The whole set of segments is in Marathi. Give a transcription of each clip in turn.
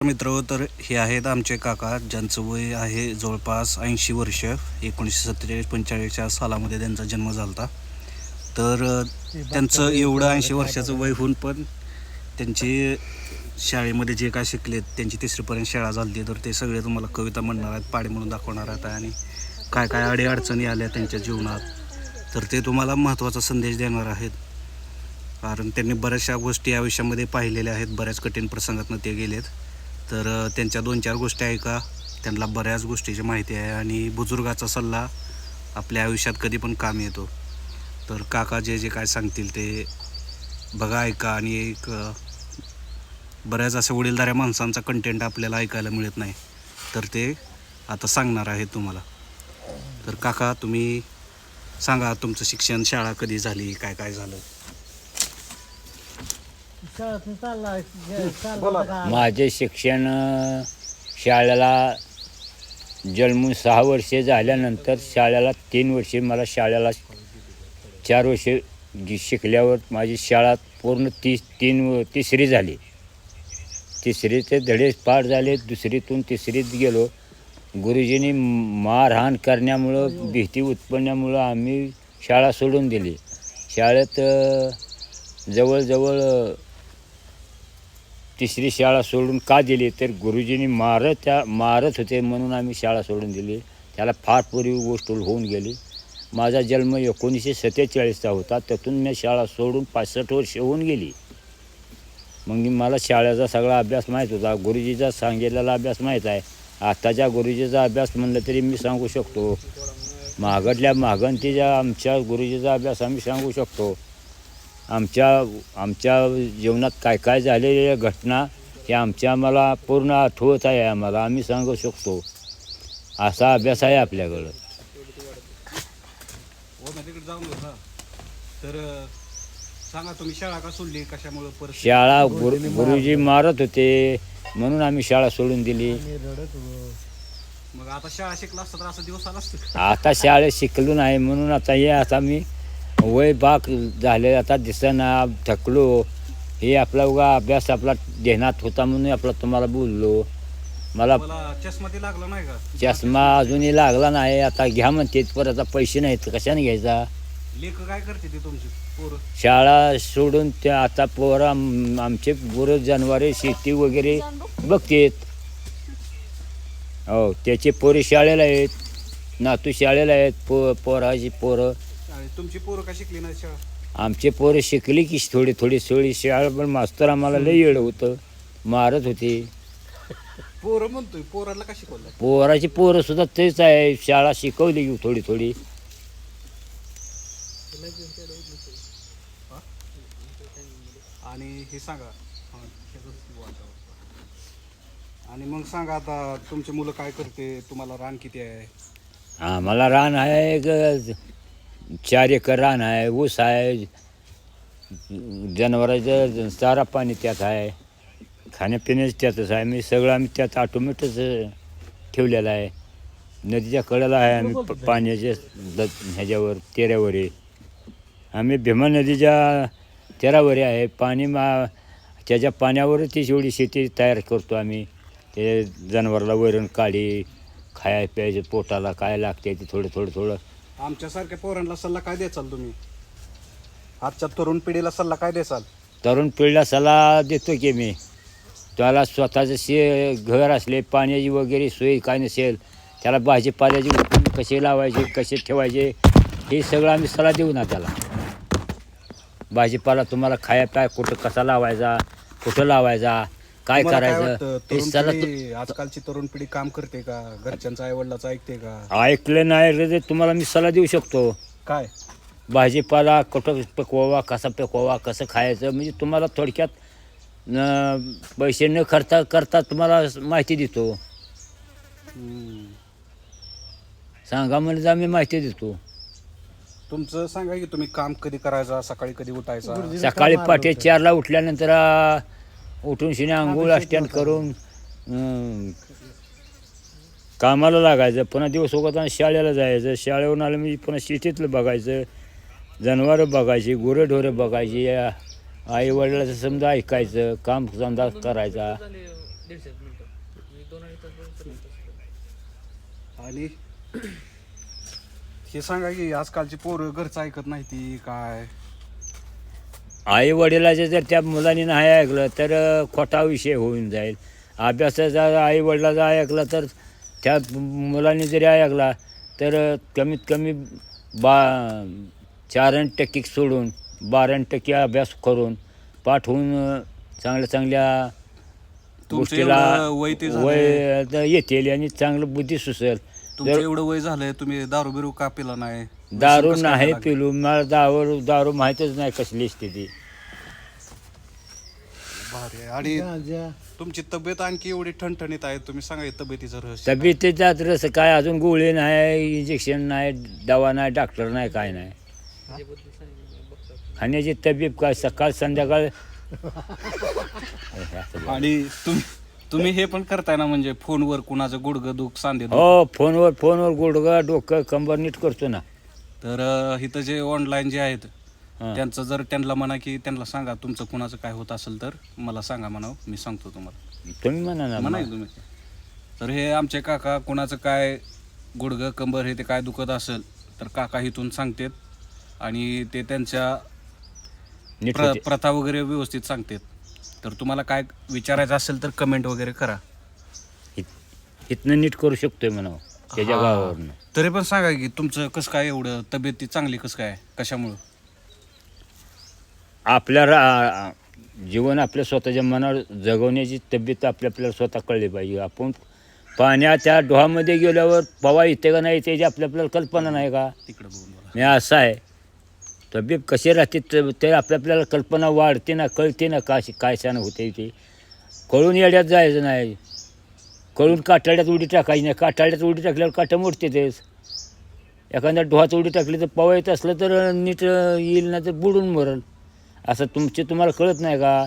मित्र तर हे आहेत आमचे काका ज्यांचं वय आहे जवळपास ऐंशी वर्ष. एकोणीसशे सत्तेचाळीस पंचेचाळीसच्या सालामध्ये त्यांचा जन्म झाला होता तर त्यांचं एवढं ऐंशी वर्षाचं वय होऊन पण त्यांची शाळेमध्ये जे काय शिकलेत त्यांची तिसरीपर्यंत शाळा झाली तर ते सगळे तुम्हाला कविता म्हणणार आहेत पाडे म्हणून दाखवणार आहेत आणि काय काय अडीअडचणी आल्या त्यांच्या जीवनात. तर ते तुम्हाला महत्त्वाचा संदेश देणार आहेत. कारण त्यांनी बऱ्याचशा गोष्टी आयुष्यामध्ये पाहिलेल्या आहेत. बऱ्याच कठीण प्रसंगातनं ते गेलेत. तर त्यांच्या दोन चार गोष्टी ऐका त्यांना बऱ्याच गोष्टीची माहिती आहे आणि बुजुर्गाचा सल्ला आपल्या आयुष्यात कधी पण काम येतो. तर काका जे जे काय सांगतील ते बघा ऐका आणि एक बऱ्याच अशा वडीलधाऱ्या माणसांचा कंटेंट आपल्याला ऐकायला मिळत नाही. तर ते आता सांगणार आहेत तुम्हाला. तर काका तुम्ही सांगा तुमचं शिक्षण शाळा कधी झाली? काय काय झालं? शाळेतून चालला चालला का माझे शिक्षण अ, शाळेला जन्मून सहा वर्षे झाल्यानंतर शाळेला तीन वर्षे मला शाळेला चार वर्षे जी शिकल्यावर माझी शाळा पूर्ण ती तीन तिसरी झाली. तिसरीचे धडे पाठ झाले दुसरीतून तिसरीत गेलो. गुरुजींनी मारहाण करण्यामुळं भीती उत्पन्नामुळं आम्ही शाळा सोडून दिली. शाळेत अ, जवळजवळ अ, तिसरी शाळा सोडून का दिली? तर गुरुजींनी मारत त्या मारत होते म्हणून आम्ही शाळा सोडून दिली. त्याला फार पूर्वी गोष्ट होऊन गेली. माझा जन्म एकोणीसशे सत्तेचाळीसचा होता. त्यातून मी शाळा सोडून पासष्ट वर्ष होऊन गेली. मग मी- मला शाळेचा सगळा अभ्यास माहीत होता. गुरुजीचा सांगितलेला अभ्यास माहीत आहे. आत्ताच्या गुरुजीचा अभ्यास म्हणलं तरी मी सांगू शकतो. महागडल्या महागंतीच्या आमच्या गुरुजीचा अभ्यास आम्ही सांगू शकतो. आमच्या आमच्या जीवनात काय काय झालेल्या घटना हे आमच्या आम्हाला पूर्ण आठवत आहे आम्हाला. आम्ही सांगू शकतो. असा अभ्यास आहे आपल्याकडं. हो तर सांगा तुम्ही शाळा का सोडली? कशामुळे परत शाळा गुरु गुरुजी मारत होते. म्हणून आम्ही शाळा सोडून दिली. मग आता शाळा शिकला असता तर असं दिवस आला असतं. आता शाळेत शिकलो नाही. म्हणून आता हे आता मी वय बाक झाले आता दिसेना थकलो. हे आपला उगा अभ्यास आपला देण्यात होता म्हणून आपला तुम्हाला बोललो. मला मला चष्मा ते लागला नाही का? चष्मा अजूनही लागला नाही. आता घ्या म्हणते परत आता पैसे नाहीत कशाने घ्यायचा? लेख काय करते ते तुमची? पोरं? शाळा सोडून ते आता पोरं आम- आमचे पोरं जनावरे शेती वगैरे बघतेत. हो त्याचे पोरे शाळेला आहेत नातू शाळेला आहेत पो पोराची पोरं. तुमची पोरं का शिकली नाही शाळा? आमचे पोरं शिकली की थोडी थोडी थोडी शाळा पण मास्तर आम्हाला लई येड होतं. मारत होते. पोरं म्हणतोय पोराला का शिकवलं पोराची पोरं सुद्धा तेच आहे. शाळा शिकवली की थोडी थोडी. आणि हे सांगा हा. आणि मग सांगा आता तुमची मुलं काय करते? तुम्हाला रान किती आहे? आम्हाला रान आहे एक चार एकर रान आहे ऊस आहे जनावरांचं चारा पाणी त्यात आहे खाण्यापिण्याचं त्यातच आहे. मी सगळं आम्ही त्यात ऑटोमॅटिकच ठेवलेलं आहे. नदीच्या कडेला आहे आम्ही प- पाण्याच्या द- ह्याच्यावर तेऱ्यावर आहे आम्ही भीमा नदीच्या तेरावर आहे. पाणी मा त्याच्या पाण्यावरच ती एवढी शेती तयार करतो आम्ही. ते जनावराला वैरण काढी खाया प्यायचं पोटाला काय लागते ते थोडं थोडं थोडं आमच्यासारख्या पोरांना सल्ला काय द्याचाल तुम्ही? आजच्या तरुण पिढीला सल्ला काय देसाल तरुण पिढीला सल्ला देतो की मी. त्याला स्वतःचं शे घर असले पाण्याची वगैरे सोय काय नसेल त्याला भाजीपाल्याची उत्पन्न कसे लावायचे कसे ठेवायचे हे सगळं आम्ही सल्ला देऊ ना त्याला. भाजीपाला तुम्हाला खाया प्या कुठं कसा लावायचा कुठं लावायचा काय तुम्हाला करायचं? वाटतं? हे तरुण पिढी आजकालची तरुण पिढी काम करते का? घरच्यांचं आई वडिलाचं ऐकते का? ऐकलं नाही रे ते. तुम्हाला मी सल्ला देऊ शकतो. काय? भाजीपाला कुठं पिकवावा कसा पिकवावा कसं खायचं? म्हणजे तुम्हाला थोडक्यात न पैसे न खर्चा करता तुम्हाला माहिती देतो. हम्म. सांगा म्हणजे आम्ही माहिती देतो. तुमचं सांगा की तुम्ही काम कधी करायचा सकाळी कधी उठायचा? सकाळी आलं चारला उठल्यानंतर आ, उठून शिने आंघोळ स्टँड करून अं, कामाला लागायचं. पुन्हा दिवस उगवताना शाळेला जायचं. शाळेवरून आलं म्हणजे पुन्हा शेतीतलं बघायचं. जनावरं बघायची गुरंढोरं बघायची. आई वडिलाचं समजा ऐकायचं काम समजा करायचा. आणि हे सांगा की आजकालची पोरं घरचं ऐकत नाही ती काय? आई वडिलाचे जर त्या मुलांनी नाही ऐकलं तर खोटा विषय होऊन जाईल. अभ्यासाचा आई वडिलाचा ऐकला तर त्या मुलांनी जरी ऐकला तर कमीत कमी बा चार टक्के सोडून बारा टक्के अभ्यास करून पाठ होऊन अ, चांगल्या चांगल्या गोष्टीला वय येतील आणि चांगलं बुद्धी सुचेल. तुमचं एवढं वय झालंय तुम्ही दारू बिरू का पिला नाही? दारू नाही? पिलू मला दारू दारू माहीतच नाही कसली स्थिती भारी आहे. आणि तुमची तब्येत आणखी एवढी ठणठणीत आहे तुम्ही सांगा हे तब्येतीचं रहस्य तब्येतीच्यात रस काय अजून गोळी नाही इंजेक्शन नाही दवा नाही डॉक्टर नाही काय नाही. खाण्याची तब्येत काय सकाळ संध्याकाळ? आणि तुम्ही तुम्ही हे पण करताय ना म्हणजे फोनवर कुणाचं गुडघं दुख सांधे दुख? हो फोनवर फोनवर गुडघा डोकं कंबर नीट करतो ना. तर अं, इथं जे ऑनलाईन जे आहेत हा. त्यांचं जर त्यांना म्हणा की त्यांना सांगा तुमचं कुणाचं काय होत असेल तर मला सांगा म्हणा मी सांगतो तुम्हाला. तुम्ही म्हणा ना म्हणा की तुम्ही. तर हे आमचे काका कुणाचं काय गुडघं कंबर हे ते काय दुखत असेल तर काका इथून सांगतात आणि ते त्यांच्या नीट प्र होते. प्रथा वगैरे व्यवस्थित सांगतात. तर तुम्हाला काय विचारायचं असेल तर कमेंट वगैरे करा. इथनं नीट करू शकतोय म्हणा त्याच्या हा. गावावरनं. तरी पण सांगा की तुमचं कसं काय एवढं तब्येती चांगली कसं काय कशामुळं? आपल्या रा जीवन आपल्या स्वतःच्या मनावर जगवण्याची तब्येत आपल्या आपल्याला स्वतः कळली पाहिजे. आपण पाण्याच्या डोहामध्ये गेल्यावर पवा येते का नाही याची आपल्या आपल्याला कल्पना नाही का? तिकडं बघून मी असं आहे. तब्येत कशी राहते त- ते आपल्या आपल्याला कल्पना वाढते ना कळते ना का काय छान होते ते. कळून येड्यात जायचं नाही. कळून काटाड्यात उडी टाकायची नाही. काटाड्यात उडी टाकल्यावर काटा मोडते तेच एखाद्या डोहात उडी टाकली तर पवा येत असलं तर नीट येईल ना तर बुडून मरल असं तुमचे तुम्हाला कळत नाही का?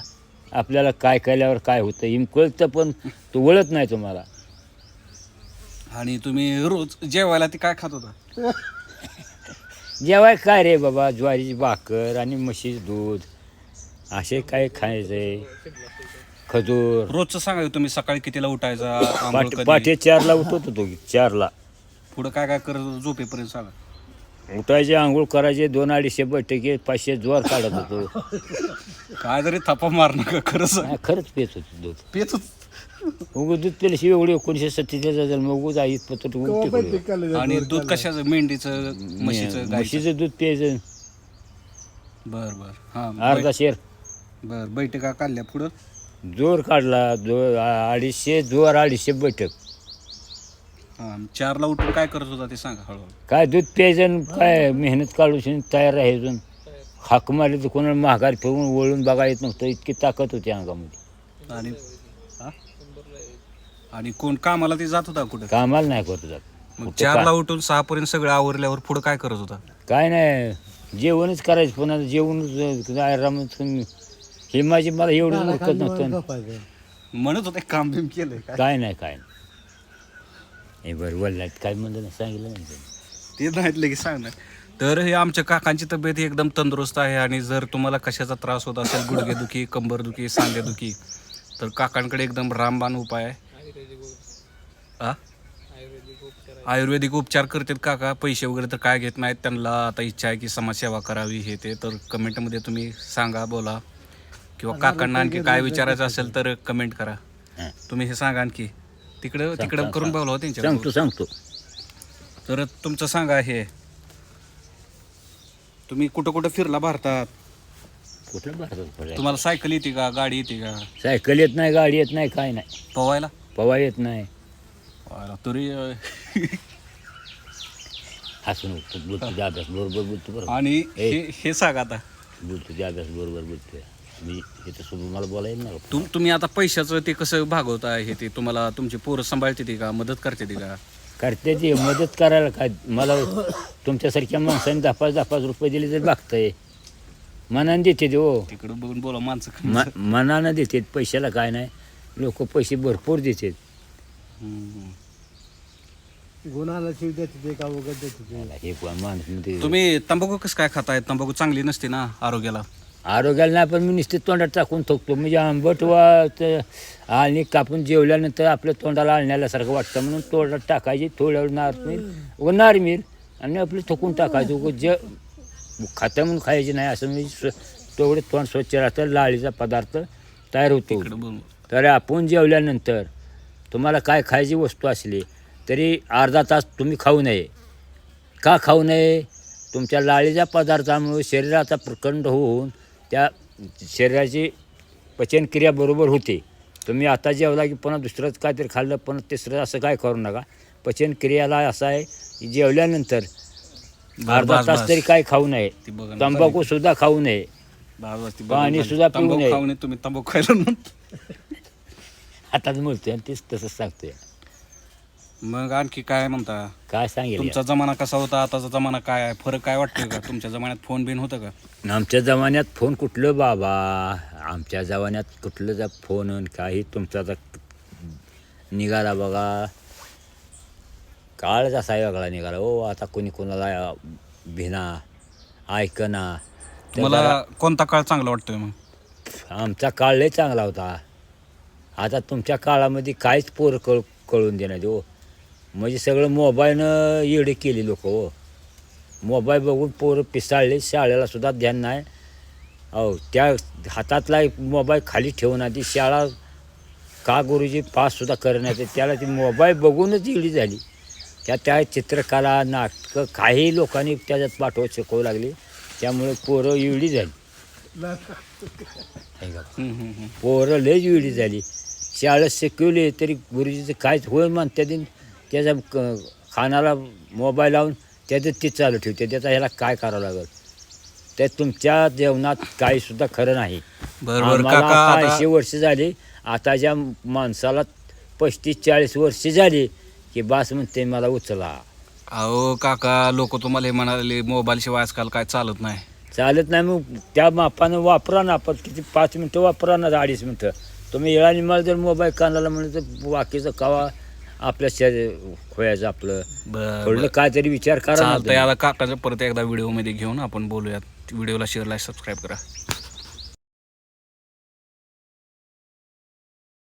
आपल्याला काय केल्यावर काय होतं? हिम कळतं पण तो वळत नाही तुम्हाला. आणि तुम्ही रोज जेवायला ते काय खात होता? जेवाय काय रे बाबा? ज्वारीची भाकर आणि म्हशीचं दूध. असे काय खायचंय खजूर. रोजचं सांगा की तुम्ही सकाळी कितीला उठायचा आंघोळ पाट कधी? पाटे चारला उठत होतो की चारला. पुढं काय काय करत होता झोपेपर्यंत सांगा. उठायचे आंघोळ करायचे दोन अडीचशे बैठके पाचशे ज्वार काढत होतो. काय जरी थापा मार नका खरं सांग. नाही, खरंच पेत होतो दूध. पेच उगं दूध पेल्याशिवाय एवढी एकोणीसशे सत्तेचाळीसचा जन्म उगूच आई पत्र आणि दूध कशाचं? मेंढीचं म्हशीचं गाईचं? म्हशीचं दूध प्यायचं. बर बर. हा अर्धा शेर. बर बैठका काढल्या पुढं? जोर काढला जोर आ- अडीचशे जोर अडीचशे बैठक. हा चारला उठून काय करत होता ते सांगा हळूहळू. काय दूध प्यायचं आणि काय मेहनत काढून तयार राहायचं हाक मारली तर कोणाला महागार फिरून वळून बघा येत नव्हतं. इतकी ताकद होती अंगामध्ये. आणि हा? आणि कोण कामाला ते जात होता कुठं? कामाला नाही करत जात मग कुठं चारला का- उठून सहा पर्यंत सगळं आवरल्यावर पुढं काय करत होता? काय नाही जेवणच करायचं पण आता जेवण आरामात हे माझी मला एवढं नव्हतं. म्हणत होते काम बिम केलंय काय? काय नाही काय नाही. हे बरं वल्लात काय म्हणलं नाही सांगितलं नाही त्यांनी. ते नाहीत लगेच सांगणार. तर हे आमच्या काकांची तब्येत ही एकदम तंदुरुस्त आहे आणि जर तुम्हाला कशाचा त्रास होत असेल गुडघेदुखी कंबरदुखी सांधेदुखी तर काकांकडे एकदम रामबाण उपाय आहे. आ? आयुर्वेदिक उपचार करतात काका पैसे वगैरे तर काय घेत नाहीत? त्यांना आता इच्छा आहे की समाजसेवा करावी हे ते. तर कमेंटमध्ये तुम्ही सांगा बोला. किंवा काकांना आणखी काय विचारायचं असेल तर कमेंट करा. हां. तुम्ही हे सांगा आणखी. तिकडं तिकडं करून. बोलवा त्यांच्या सांगतो सांगतो. तर तुमचं सांगा हे. तुम्ही कुठं कुठं फिरला भारतात? कुठलं भारतात पडायचं तुम्हाला सायकल येते का? गाडी येते का? सायकल येत नाही गाडी येत नाही काय नाही. पवायला पवा येत नाही. तरी हसून उठतो तुझ्या अभ्यास बरोबर बोलतो बरोबर आणि. हे हे सांगा आता. बोलतो तुझ्या अभ्यास बरोबर बोलतोय. मी इथं सोबत मला बोलायला नाही तुम तुम्ही आता पैशाचं ते कसं भागवता हे ते? तुम्हाला तुमची पोरं सांभाळते ती का? मदत करते ती का? करते ते मदत करायला काय? मला तुमच्यासारख्या माणसाने दहा पाच दहा पाच रुपये दिले तर लागतंय मनाने देते ते हो. तिकडं बघून बोला माणसं. म- मनानं देतात पैशाला काय नाही. लोक पैसे भरपूर देतात. शिव देते ते का वगैरे देते ते मला हे कोण माणूस म्हणते, तुम्ही तंबाखू कसं काय खाताय तंबाखू चांगली नसते ना आरोग्याला. आरोग्याला नाही पण मी नुसते तोंडात टाकून थकतो. म्हणजे आंबट वा त- आणि कापून जेवल्यानंतर आपल्या तोंडाला आणण्यासारखं वाटतं. म्हणून तोंडात टाकायची थोड्या वेळ नारमील. व नारमील. आणि आपलं थकून टाकायचं. उगं जे खातं म्हणून खायची नाही. असं म्हणजे स्व- तेवढे तोंड स्वच्छ राहतं. लाळीचा पदार्थ तयार होतो. इकडं बोल. तर आपण जेवल्यानंतर तुम्हाला काय खायची वस्तू असली तरी अर्धा तास तुम्ही खाऊ नये का खाऊ नये तुमच्या लाळीच्या पदार्थामुळे शरीराचा प्रखंड होऊन त्या शरीराची पचनक्रिया बरोबर होते तुम्ही आता जेवला की पुन्हा दुसरंच काहीतरी खाल्लं पुन्हा तिसरं असं काय करू नका पचनक्रियाला असं आहे की जेवल्यानंतर अर्धा तास. तरी काय खाऊ नये. तंबाखू सुद्धा खाऊ नये पाणी सुद्धा. पिऊ नये. तंबाखू खाऊ नये तुम्ही तंबाखू खायला. आताच बोलतोय आणि तेच तसंच सांगतोय. मग आणखी काय म्हणता? काय सांगेल तुमचा जमाना कसा होता? आताचा जमाना काय आहे? फरक काय वाटतोय का? तुमच्या जमान्यात फोन बिन होतं का? आमच्या जमान्यात फोन कुठलं बाबा? आमच्या जमान्यात कुठलं जा फोन काही तुमचा आता निघाला बघा. काळच असा वेगळा निघाला. हो आता कोणी कोणाला भिना ऐकना. मला कोणता काळ चांगला वाटतोय मग? आमचा काळ लय चांगला होता. आता तुमच्या काळामध्ये काहीच पोरं कळ कळून देणार हो. म्हणजे सगळं मोबाईलनं येडे केली लोक हो. मोबाईल बघून पोरं पिसाळले शाळेला सुद्धा ध्यान नाही. अहो त्या हातातला एक मोबाईल खाली ठेवून आधी शाळा का गुरुजी पाससुद्धा करण्याचे त्याला ती मोबाईल बघूनच इडी झाली. त्या त्या चित्रकला नाटकं काही लोकांनी त्याच्यात पाठवत शिकवू लागली. त्यामुळे पोरं इडी झाली. हे. पोरं लयच वेळी झाली. शाळेत शिकवले तरी गुरुजीचं काहीच होय म्हणते दिन त्याच्या क- खानाला मोबाईल लावून त्याचं ते चालू ठेवते. त्याचा ह्याला काय करावं लागल? त्या तुमच्या जेवणात काही सुद्धा खरं नाही. बरं बरं आम्हाला काका आता आता- ऐंशी वर्ष झाली. आता ज्या माणसाला पस्तीस चाळीस वर्ष झाली की बास म्हणते मला उचला. अहो काका लोक तुम्हाला हे म्हणाले मोबाईल शिवाय आजकाल काय चालत नाही. चालत नाही मग त्या मापानं वापरा ना आपण किती पाच मिनटं वापरा ना अडीच मिनटं. तुम्ही येळाने मला जर मोबाईल कानाला म्हणलं तर बाकीचं कावा आपल्या शरीर खोयाचं आपलं. थोडं काहीतरी विचार करा. आता काकाचं परत एकदा व्हिडिओमध्ये घेऊन आपण बोलूयात. व्हिडिओला शेअर लाईक सबस्क्राईब करा.